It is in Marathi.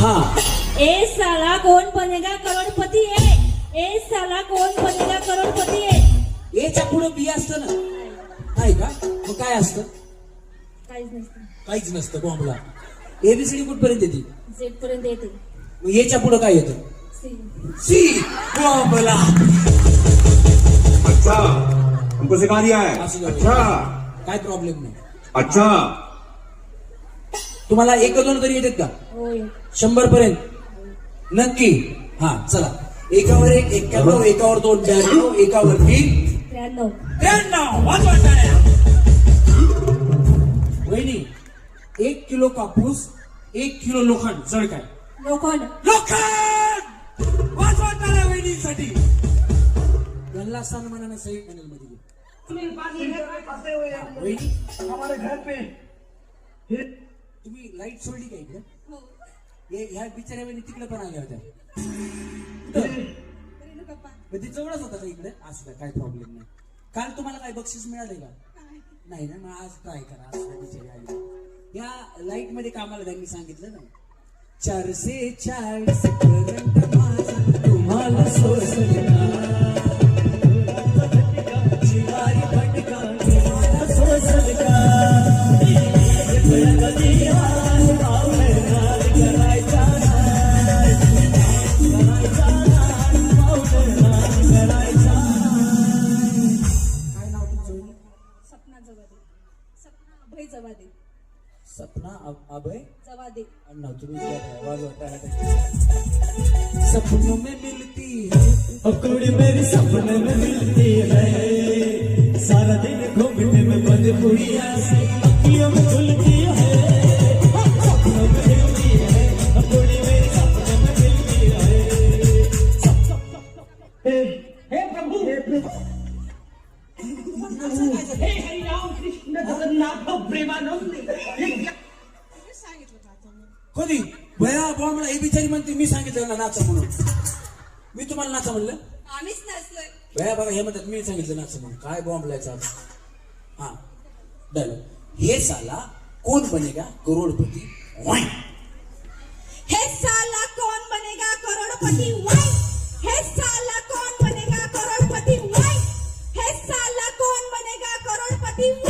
हा. ए साला कौन बनेगा करोड़पति है ए साला कौन बनेगा करोड़पति है एच्या पुढं बी असतं ना. नाही का? मग काय असतं? काहीच नसतं. काहीच नसतं बॉम्बला. एबीसीडी कुठपर्यंत येते? झेड पर्यंत येते. मग याच्या पुढं काय येतं? सी. सी. बॉम्बला. अच्छा. हमको सिखा दिया है असं जाऊ दे. अच्छा. काय प्रॉब्लेम नाही. अच्छा. तुम्हाला एक दोन तरी येतात का? होय. शंभर पर्यंत नक्की? हा चला. एकावर एक एक्क्याण्णव एकावर दोन ब्याण्णव एकावर तीन. त्र्याण्णव. त्र्याण्णव. वहिनी एक किलो कापूस एक किलो लोखंड. जड काय? लोखंड. लोखंड! टाळ्या वहिनीसाठी. गल्ला सन्मानाने सही पॅनलमध्ये. वहिनी हमारे घर पे. तुम्ही लाइट सोडली का इकडे? हे. ह्या बिचाऱ्या तिकडे पण आल्या होत्या? मग ती जवळच होता का इकडे? असं काय काय प्रॉब्लेम नाही. काल तुम्हाला काय बक्षीस मिळाले का? नाही ना मग आज ट्राय करा असं बिचारी आली? या लाइटमध्ये कामाला त्यांनी सांगितलं ना. चारशे चाळीस माझा तुम्हाला सपना अ- अभय जवादे है? है। सपनों में मिलती है। अब कुड़ी मेरी सपने में मिलती है। सारा दिन घूमने में बंद कुड़िया से अखियों में खुलती है। सपनों में मिलती है। अब कुड़ी मेरी सपने में मिलती है। सप- सप- सप- हे हे प्रभु! हे प्रभु। हे हरि राम कृष्ण जगन्नाथ प्रेमानंद कधी? भया बॉम्बला ही बिचारी म्हणते मी सांगितलं ना नाचा म्हणून. मी तुम्हाला नाचा म्हणलं? भया बाबा हे म्हणतात मी सांगितलं नाचा म्हणून. काय बॉम्बलायचा हा. डन. हे साला कोण बनेगा? करोडपती वाईन. हे साला कोण बनेगा? करोडपती वाईन. हे साला कोण बनेगा? करोडपती वाईन. हे साला कोण बनेगा? करोडपती